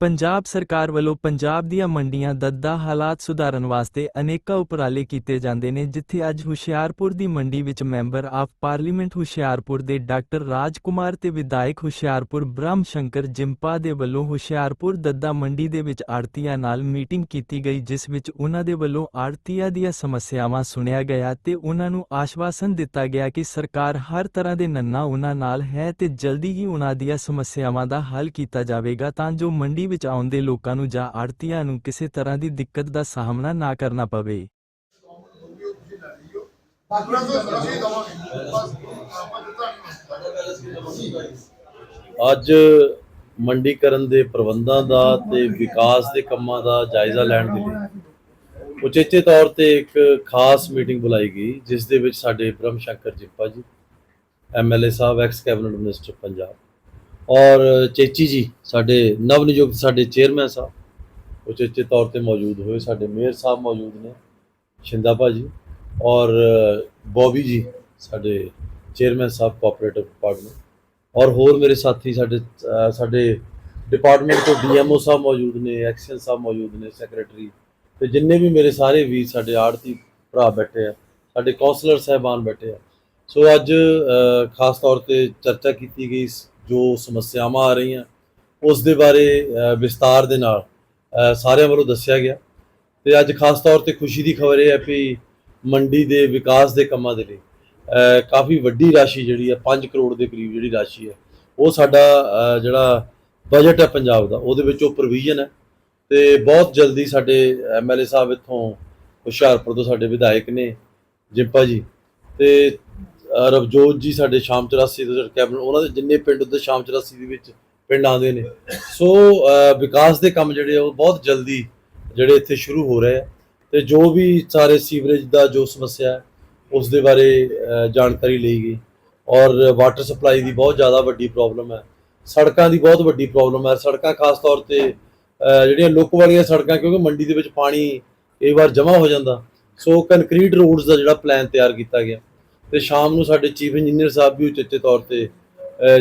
ਪੰਜਾਬ ਸਰਕਾਰ ਵੱਲੋਂ ਪੰਜਾਬ ਦੀਆਂ ਮੰਡੀਆਂ ਦੱਦਾ ਹਾਲਾਤ ਸੁਧਾਰਨ ਵਾਸਤੇ ਅਨੇਕਾਂ ਉਪਰਾਲੇ ਕੀਤੇ ਜਾਂਦੇ ਨੇ, ਜਿੱਥੇ ਅੱਜ ਹੁਸ਼ਿਆਰਪੁਰ ਦੀ ਮੰਡੀ ਵਿੱਚ ਮੈਂਬਰ ਆਫ ਪਾਰਲੀਮੈਂਟ ਹੁਸ਼ਿਆਰਪੁਰ ਦੇ ਡਾਕਟਰ ਰਾਜਕੁਮਾਰ ਤੇ ਵਿਧਾਇਕ ਹੁਸ਼ਿਆਰਪੁਰ ਬ੍ਰਹਮ ਸ਼ੰਕਰ ਜਿੰਪਾ ਦੇ ਵੱਲੋਂ ਹੁਸ਼ਿਆਰਪੁਰ ਦੱਦਾ ਮੰਡੀ ਦੇ ਵਿੱਚ ਆੜਤੀਆਂ ਨਾਲ ਮੀਟਿੰਗ ਕੀਤੀ ਗਈ, ਜਿਸ ਵਿੱਚ ਉਹਨਾਂ ਦੇ ਵੱਲੋਂ ਆੜਤੀਆਂ ਦੀਆਂ ਸਮੱਸਿਆਵਾਂ ਸੁਣਿਆ ਗਿਆ ਤੇ ਉਹਨਾਂ ਨੂੰ ਆਸ਼ਵਾਸਨ ਦਿੱਤਾ ਗਿਆ ਕਿ ਸਰਕਾਰ ਹਰ ਤਰ੍ਹਾਂ ਦੇ ਨੰਨਾ ਉਹਨਾਂ ਨਾਲ ਹੈ ਤੇ ਜਲਦੀ ਹੀ ਉਹਨਾਂ ਦੀਆਂ ਸਮੱਸਿਆਵਾਂ ਦਾ ਹੱਲ ਕੀਤਾ ਜਾਵੇਗਾ ਤਾਂ ਜੋ ਮੰਡੀ ਵਿੱਚ ਆਉਂਦੇ ਲੋਕਾਂ ਨੂੰ ਜਾਂ ਆੜਤੀਆਂ ਨੂੰ ਕਿਸੇ ਤਰ੍ਹਾਂ ਦੀ ਦਿੱਕਤ ਦਾ ਸਾਹਮਣਾ ਨਾ ਕਰਨਾ ਪਵੇ। ਅੱਜ ਮੰਡੀਕਰਨ ਦੇ ਪ੍ਰਬੰਧਾਂ ਦਾ ਤੇ ਵਿਕਾਸ ਦੇ ਕੰਮਾਂ ਦਾ ਜਾਇਜ਼ਾ ਲੈਣ ਦੇ ਲਈ ਉਚੇਚੇ ਤੌਰ ਤੇ ਇੱਕ ਖਾਸ ਮੀਟਿੰਗ ਬੁਲਾਈ ਗਈ, ਜਿਸ ਦੇ ਵਿੱਚ ਸਾਡੇ ਬ੍ਰਹਮ ਸ਼ੰਕਰ ਜਿੱਪਾ ਜੀ ਐਮਐਲਏ ਸਾਹਿਬ, ਐਕਸ ਕੈਬਨਿਟ ਮਿਨਿਸਟਰ, ਪੰਜਾਬ। ਔਰ ਚੇਚੀ ਜੀ, ਸਾਡੇ ਨਵ ਨਿਯੁਕਤ ਸਾਡੇ ਚੇਅਰਮੈਨ ਸਾਹਿਬ ਉਚੇਚੇ ਤੌਰ ਤੇ ਮੌਜੂਦ ਹੋਏ, ਸਾਡੇ ਮੇਅਰ ਸਾਹਿਬ ਮੌਜੂਦ ਨੇ, ਸ਼ਿੰਦਾ ਭਾਜੀ ਔਰ ਬੋਬੀ ਜੀ, ਸਾਡੇ ਚੇਅਰਮੈਨ ਸਾਹਿਬ ਕੋਆਪਰੇਟਿਵ ਡਿਪਾਰਟਮੈਂਟ ਔਰ ਹੋਰ ਮੇਰੇ ਸਾਥੀ ਸਾਡੇ ਸਾਡੇ ਡਿਪਾਰਟਮੈਂਟ ਤੋਂ ਡੀਐਮਓ ਸਾਹਿਬ ਮੌਜੂਦ ਨੇ, ਐਕਸ਼ਨ ਸਾਹਿਬ ਮੌਜੂਦ ਨੇ ਸੈਕਟਰੀ ਤੇ ਜਿੰਨੇ ਵੀ ਮੇਰੇ ਸਾਰੇ ਵੀਰ ਸਾਡੇ ਆੜਤੀ ਭਰਾ ਬੈਠੇ ਆ, ਸਾਡੇ ਕਾਉਂਸਲਰ ਸਾਹਿਬਾਨ ਬੈਠੇ ਆ। ਸੋ ਅੱਜ ਖਾਸ ਤੌਰ ਤੇ ਚਰਚਾ ਕੀਤੀ ਗਈ ਜੋ ਸਮੱਸਿਆਵਾਂ ਆ ਰਹੀਆਂ ਉਸ ਦੇ ਬਾਰੇ ਅਹ, ਵਿਸਤਾਰ ਦੇ ਨਾਲ ਸਾਰਿਆਂ ਵੱਲੋਂ ਦੱਸਿਆ ਗਿਆ। ਤੇ ਅੱਜ ਖਾਸ ਤੌਰ ਤੇ ਖੁਸ਼ੀ ਦੀ ਖਬਰ ਇਹ ਹੈ ਕਿ ਮੰਡੀ ਦੇ ਵਿਕਾਸ ਦੇ ਕੰਮਾਂ ਦੇ ਲਈ ਕਾਫੀ ਵੱਡੀ ਰਾਸ਼ੀ ਜਿਹੜੀ ਹੈ 5 ਕਰੋੜ ਦੇ ਕਰੀਬ ਜਿਹੜੀ ਰਾਸ਼ੀ ਹੈ ਉਹ ਸਾਡਾ ਜਿਹੜਾ ਬਜਟ ਹੈ ਪੰਜਾਬ ਦਾ ਉਹਦੇ ਵਿੱਚ ਉਹ ਪ੍ਰੋਵੀਜ਼ਨ ਹੈ। ਤੇ ਬਹੁਤ ਜਲਦੀ ਸਾਡੇ ਐਮਐਲਏ ਸਾਹਿਬ ਇੱਥੋਂ ਹੁਸ਼ਿਆਰਪੁਰ ਤੋਂ ਸਾਡੇ ਵਿਧਾਇਕ ਨੇ ਜਿੰਪਾ ਜੀ ਤੇ ਰਵਜੋਤ ਜੀ ਸਾਡੇ ਸ਼ਾਮ 84 ਦੇ ਕੈਬਨਿਟ ਉਹਨਾਂ ਦੇ ਜਿੰਨੇ ਪਿੰਡ ਉੱਤੇ ਸ਼ਾਮ 84 ਦੇ ਵਿੱਚ ਪਿੰਡ ਆਉਂਦੇ ਨੇ। ਸੋ ਵਿਕਾਸ ਦੇ ਕੰਮ ਜਿਹੜੇ ਆ, ਉਹ ਬਹੁਤ ਜਲਦੀ ਜਿਹੜੇ ਇੱਥੇ ਸ਼ੁਰੂ ਹੋ ਰਹੇ ਆ। ਤੇ ਜੋ ਵੀ ਸਾਰੇ ਸੀਵਰੇਜ ਦਾ ਜੋ ਸਮੱਸਿਆ ਹੈ, ਉਸ ਦੇ ਬਾਰੇ ਜਾਣਕਾਰੀ ਲਈ ਗਈ। ਔਰ ਵਾਟਰ ਸਪਲਾਈ ਦੀ ਬਹੁਤ ਜ਼ਿਆਦਾ ਵੱਡੀ ਪ੍ਰੋਬਲਮ ਹੈ। ਸੜਕਾਂ ਦੀ ਬਹੁਤ ਵੱਡੀ ਪ੍ਰੋਬਲਮ ਹੈ। ਸੜਕਾਂ ਖਾਸ ਤੌਰ ਤੇ ਜਿਹੜੀਆਂ ਲੁੱਕ ਵਾਲੀਆਂ ਸੜਕਾਂ, ਕਿਉਂਕਿ ਮੰਡੀ ਦੇ ਵਿੱਚ ਪਾਣੀ ਕਈ ਵਾਰ ਜਮ੍ਹਾਂ ਹੋ ਜਾਂਦਾ। ਸੋ ਕੰਕਰੀਟ ਰੋਡਸ ਦਾ ਜਿਹੜਾ ਪਲਾਨ ਤਿਆਰ ਕੀਤਾ ਗਿਆ। ਤੇ ਸ਼ਾਮ ਨੂੰ ਸਾਡੇ ਚੀਫ ਇੰਜੀਨੀਅਰ ਸਾਹਿਬ ਵੀ ਉਚੇਚੇ ਤੌਰ ਤੇ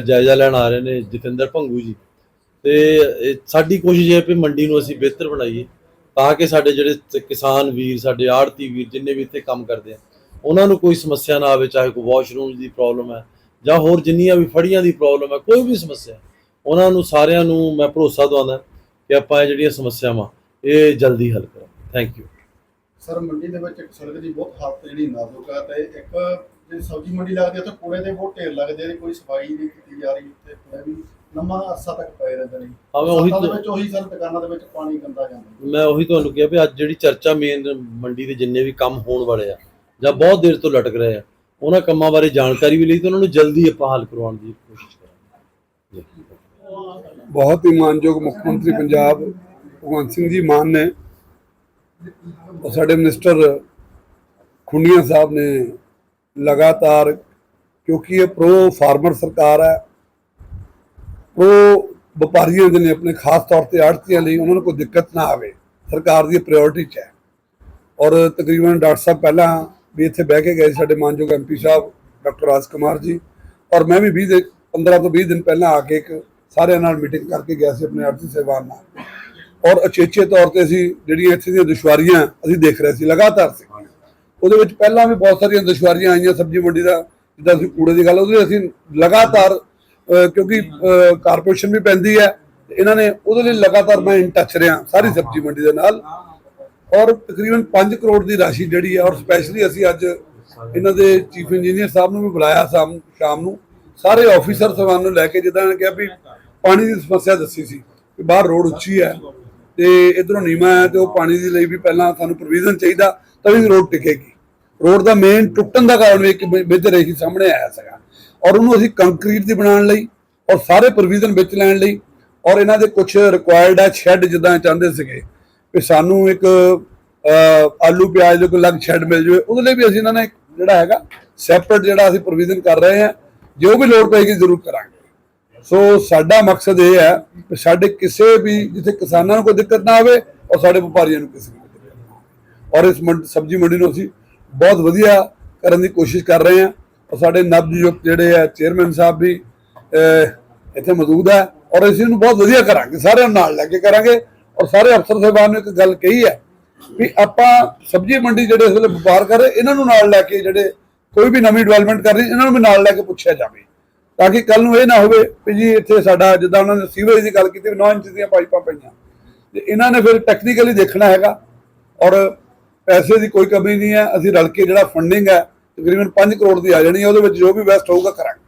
ਜਾਇਜ਼ਾ ਲੈਣ ਆ ਰਹੇ ਨੇ ਜਤਿੰਦਰ ਭੰਗੂ ਜੀ। ਤੇ, ਇਹ ਸਾਡੀ ਕੋਸ਼ਿਸ਼ ਇਹ ਹੈ ਕਿ ਮੰਡੀ ਨੂੰ ਅਸੀਂ ਬਿਹਤਰ ਬਣਾਈਏ ਤਾਂ ਕਿ ਸਾਡੇ ਜਿਹੜੇ ਕਿਸਾਨ ਵੀਰ, ਸਾਡੇ ਆੜਤੀ ਵੀਰ ਜਿੰਨੇ ਵੀ ਇੱਥੇ ਕੰਮ ਕਰਦੇ ਆ, ਉਹਨਾਂ ਨੂੰ ਕੋਈ ਸਮੱਸਿਆ ਨਾ ਆਵੇ, ਚਾਹੇ ਕੋਈ ਵਾਸ਼ਰੂਮ ਦੀ ਪ੍ਰੋਬਲਮ ਹੈ ਜਾਂ ਹੋਰ ਜਿੰਨੀਆਂ ਵੀ ਫੜੀਆਂ ਦੀ ਪ੍ਰੋਬਲਮ ਹੈ, ਕੋਈ ਵੀ ਸਮੱਸਿਆ ਉਹਨਾਂ ਨੂੰ ਸਾਰਿਆਂ ਨੂੰ ਮੈਂ ਭਰੋਸਾ ਦਵਾਉਂਦਾ ਕਿ ਆਪਾਂ ਇਹ ਜਿਹੜੀਆਂ ਸਮੱਸਿਆਵਾਂ, ਇਹ ਜਲਦੀ ਹੱਲ ਕਰਾਂ ਥੈਂਕ ਯੂ ਸਰ, ਮੰਡੀ ਦੇ ਵਿੱਚ ਇੱਕ ਸੜਕ ਦੀ ਬਹੁਤ ਹਾਲਤ ਜਿਹੜੀ ਨਾਜ਼ੁਕ ਹੈ ਤੇ ਇੱਕ ਜਿਹੜੀ ਸਬਜ਼ੀ ਮੰਡੀ ਲੱਗਦੀ ਹੈ ਉੱਥੇ ਕੂੜੇ ਦੇ ਬਹੁਤ ਢੇਰ ਲੱਗਦੇ ਨੇ ਕੋਈ ਸਫ਼ਾਈ ਨਹੀਂ ਕੀਤੀ ਜਾ ਰਹੀ ਉੱਥੇ ਕੂੜੇ ਵੀ ਲੰਮਾ ਅਰਸਾ ਤੱਕ ਪਏ ਰਹਿੰਦੇ ਨੇ ਹਾਂ ਮੈਂ ਉਹੀ ਦੇ ਤਾਂ- ਵਿੱਚ ਉਹੀ ਸਰ ਦੁਕਾਨਾਂ ਦੇ ਵਿੱਚ ਪਾਣੀ ਗੰਦਾ ਜਾਂਦਾ ਮੈਂ ਉਹੀ ਤੁਹਾਨੂੰ ਕਿਹਾ ਵੀ ਅੱਜ ਜਿਹੜੀ ਚਰਚਾ ਮੇਨ ਮੰਡੀ ਦੇ ਜਿੰਨੇ ਵੀ ਕੰਮ ਹੋਣ ਵਾਲੇ ਆ ਜਾਂ ਬਹੁਤ ਦੇਰ ਤੋਂ ਲਟਕ ਰਹੇ ਆ ਉਹਨਾਂ ਕੰਮਾਂ ਬਾਰੇ ਜਾਣਕਾਰੀ ਵੀ ਲਈ ਤੇ ਉਹਨਾਂ ਨੂੰ ਜਲਦੀ ਆਪਾਂ ਹੱਲ ਕਰਵਾਉਣ ਦੀ ਕੋਸ਼ਿਸ਼ ਕਰਾਂਗੇ ਜੀ। ਬਹੁਤ ਹੀ ਮਾਨਯੋਗ ਮੁੱਖ ਮੰਤਰੀ ਪੰਜਾਬ ਭਗਵੰਤ ਸਿੰਘ ਜੀ ਮਾਨ ਨੇ ਔਰ ਸਾਡੇ ਮਿਨਿਸਟਰ ਖੁੰਡੀਆਂ ਸਾਹਿਬ ਨੇ ਲਗਾਤਾਰ, ਕਿਉਂਕਿ ਇਹ ਪ੍ਰੋ ਫਾਰਮਰ ਸਰਕਾਰ ਹੈ ਪ੍ਰੋ ਵਪਾਰੀਆਂ ਦੇ ਨੇ ਆਪਣੇ ਖਾਸ ਤੌਰ ਤੇ ਆੜਤੀਆਂ ਲਈ ਉਹਨਾਂ ਨੂੰ ਕੋਈ ਦਿੱਕਤ ਨਾ ਆਵੇ, ਸਰਕਾਰ ਦੀ ਪ੍ਰਾਇੋਰਟੀ 'ਚ ਹੈ। ਔਰ ਤਕਰੀਬਨ ਡਾਕਟਰ ਸਾਹਿਬ ਪਹਿਲਾਂ ਵੀ ਇੱਥੇ ਬਹਿ ਕੇ ਗਏ ਸੀ ਸਾਡੇ ਮਾਨਯੋਗ ਐਮਪੀ ਸਾਹਿਬ, ਡਾਕਟਰ ਰਾਜ ਕੁਮਾਰ ਜੀ, ਔਰ ਮੈਂ ਵੀ 20 ਦੇ 15 ਤੋਂ 20 ਦਿਨ ਪਹਿਲਾਂ ਆ ਕੇ ਇੱਕ ਸਾਰਿਆਂ ਨਾਲ ਮੀਟਿੰਗ ਕਰਕੇ ਗਿਆ ਸੀ ਆਪਣੇ ਆਰਥਿਕ ਸੇਵਾਨ ਨਾਲ। ਔਰ ਅਚੇਚੇ ਤੌਰ ਤੇ ਅਸੀਂ ਜਿਹੜੀਆਂ ਇੱਥੇ ਦੀਆਂ ਦੁਸ਼ਵਾਰੀਆਂ ਅਸੀਂ ਦੇਖ ਰਹੇ ਸੀ, ਲਗਾਤਾਰ ਸੀ। ਉਹਦੇ ਵਿੱਚ ਪਹਿਲਾਂ ਵੀ ਬਹੁਤ ਸਾਰੀਆਂ ਦੁਸ਼ਵਾਰੀਆਂ ਆਈਆਂ ਸਬਜ਼ੀ ਮੰਡੀ ਦਾ, ਜਿੱਦਾਂ ਅਸੀਂ ਕੂੜੇ ਦੀ ਗੱਲ, ਉਹਦੇ ਅਸੀਂ ਲਗਾਤਾਰ ਕਿਉਂਕਿ ਕਾਰਪੋਰੇਸ਼ਨ ਵੀ ਪੈਂਦੀ ਹੈ ਇਹਨਾਂ ਨੇ ਉਹਦੇ ਲਈ ਲਗਾਤਾਰ ਮੈਂ ਇਨ ਟੱਚ ਰਿਹਾ, ਸਾਰੀ ਸਬਜ਼ੀ ਮੰਡੀ ਦੇ ਨਾਲ। ਔਰ ਤਕਰੀਬਨ 5 ਕਰੋੜ ਦੀ ਰਾਸ਼ੀ ਜਿਹੜੀ ਹੈ, ਔਰ ਸਪੈਸ਼ਲੀ ਅਸੀਂ ਅੱਜ ਇਹਨਾਂ ਦੇ ਚੀਫ ਇੰਜੀਨੀਅਰ ਸਾਹਿਬ ਨੂੰ ਵੀ ਬੁਲਾਇਆ ਸ਼ਾਮ ਸ਼ਾਮ ਨੂੰ। ਸਾਰੇ ਆਫੀਸਰ ਸਾਹਿਬਾਨ ਨੂੰ ਲੈ ਕੇ ਜਿੱਦਾਂ ਇਹਨਾਂ ਨੇ ਕਿਹਾ ਵੀ ਪਾਣੀ ਦੀ ਸਮੱਸਿਆ ਦੱਸੀ ਸੀ ਕਿ ਬਾਹਰ ਰੋਡ ਉੱਚੀ ਹੈ, ਤੇ ਇਧਰੋਂ ਨੀਵਾਂ ਹੈ, ਤੇ ਉਹ ਪਾਣੀ ਦੇ ਲਈ ਵੀ ਪਹਿਲਾਂ ਸਾਨੂੰ ਪ੍ਰੋਵੀਜ਼ਨ ਚਾਹੀਦਾ ਤभी ਰੋਡ ਟਿਕੇਗੀ। ਰੋਡ ਦਾ ਮੇਨ ਟੁੱਟਣ ਦਾ ਕਾਰਨ ਵੀ ਇੱਕ ਵਿਧ ਰਹੀ ਸਾਹਮਣੇ ਆਇਆ ਸੀਗਾ। ਔਰ ਉਹਨੂੰ ਅਸੀਂ ਕੰਕਰੀਟ ਦੀ ਬਣਾਉਣ ਲਈ ਔਰ ਸਾਰੇ ਪ੍ਰੋਵੀਜ਼ਨ ਵਿੱਚ ਲੈਣ ਲਈ ਔਰ ਇਹਨਾਂ ਦੇ ਕੁਝ ਰਿਕੁਆਇਰਡ ਹੈ ਸ਼ੈੱਡ ਜਿੱਦਾਂ ਚਾਹੁੰਦੇ ਸੀਗੇ ਵੀ ਸਾਨੂੰ ਇੱਕ ਆਲੂ, ਪਿਆਜ਼ ਦੇ ਕੋਈ ਅਲੱਗ ਸ਼ੈੱਡ ਮਿਲ ਜਾਵੇ, ਉਹਦੇ ਲਈ ਵੀ ਅਸੀਂ ਇਹਨਾਂ ਨੇ ਜਿਹੜਾ ਹੈਗਾ ਸੈਪਰੇਟ ਜਿਹੜਾ ਅਸੀਂ ਪ੍ਰੋਵੀਜ਼ਨ ਕਰ ਰਹੇ ਹਾਂ, ਜੋ ਵੀ ਲੋੜ ਪਏਗੀ ਜ਼ਰੂਰ ਕਰਾਂਗੇ। ਸੋ ਸਾਡਾ ਮਕਸਦ ਇਹ ਹੈ ਕਿ ਸਾਡੇ ਕਿਸੇ ਵੀ, ਜਿੱਥੇ ਕਿਸਾਨਾਂ ਨੂੰ ਕੋਈ ਦਿੱਕਤ ਨਾ ਆਵੇ ਔਰ ਸਾਡੇ ਵਪਾਰੀਆਂ ਨੂੰ ਕਿਸੇ ਨੂੰ ਦਿੱਕਤ ਨਾ ਆਵੇ। ਔਰ ਇਸ ਮੰਡ- ਸਬਜ਼ੀ ਮੰਡੀ ਨੂੰ ਅਸੀਂ ਬਹੁਤ ਵਧੀਆ ਕਰਨ ਦੀ ਕੋਸ਼ਿਸ਼ ਕਰ ਰਹੇ ਹਾਂ। ਔਰ ਸਾਡੇ ਨਵਨਿਯੁਕਤ ਜਿਹੜੇ ਆ ਚੇਅਰਮੈਨ ਸਾਹਿਬ ਵੀ ਇੱਥੇ ਮੌਜੂਦ ਹੈ ਔਰ ਅਸੀਂ ਇਹਨੂੰ ਬਹੁਤ ਵਧੀਆ ਕਰਾਂਗੇ, ਸਾਰਿਆਂ ਨੂੰ ਨਾਲ ਲੈ ਕੇ ਕਰਾਂਗੇ। ਔਰ ਸਾਰੇ ਅਫਸਰ ਸਾਹਿਬਾਨ ਨੇ ਇੱਕ ਗੱਲ ਕਹੀ ਹੈ ਵੀ ਆਪਾਂ ਸਬਜ਼ੀ ਮੰਡੀ ਜਿਹੜੇ ਇਸ ਵੇਲੇ ਵਪਾਰ ਕਰ ਰਹੇ, ਇਹਨਾਂ ਨੂੰ ਨਾਲ ਲੈ ਕੇ ਜਿਹੜੇ ਕੋਈ ਵੀ ਨਵੀਂ ਡਿਵੈਲਪਮੈਂਟ ਕਰਨੀ ਇਹਨਾਂ ਨੂੰ ਵੀ ਨਾਲ ਲੈ ਕੇ ਪੁੱਛਿਆ ਜਾਵੇ। ਤਾਂ ਕਿ ਕੱਲ ਨੂੰ ਇਹ ਨਾ ਹੋਵੇ ਵੀ ਜੀ ਇੱਥੇ ਸਾਡਾ, ਜਿੱਦਾਂ ਉਹਨਾਂ ਨੇ ਸੀਵਰੇਜ ਦੀ ਗੱਲ ਕੀਤੀ ਵੀ 9 ਇੰਚ ਦੀਆਂ ਪਾਈਪਾਂ ਪਈਆਂ। ਤੇ ਇਹਨਾਂ ਨੇ ਫਿਰ ਟੈਕਨੀਕਲੀ ਦੇਖਣਾ ਹੈਗਾ। ਔਰ ਪੈਸੇ ਦੀ ਕੋਈ ਕਮੀ ਨਹੀਂ ਹੈ। ਅਸੀਂ ਰਲ ਕੇ ਜਿਹੜਾ ਫੰਡਿੰਗ ਹੈ, ਤਕਰੀਬਨ 5 ਕਰੋੜ ਦੀ ਆ ਜਾਣੀ ਹੈ। ਉਹਦੇ ਵਿੱਚ ਜੋ ਵੀ ਵੈਸਟ ਹੋਊਗਾ ਕਰਾਂਗੇ।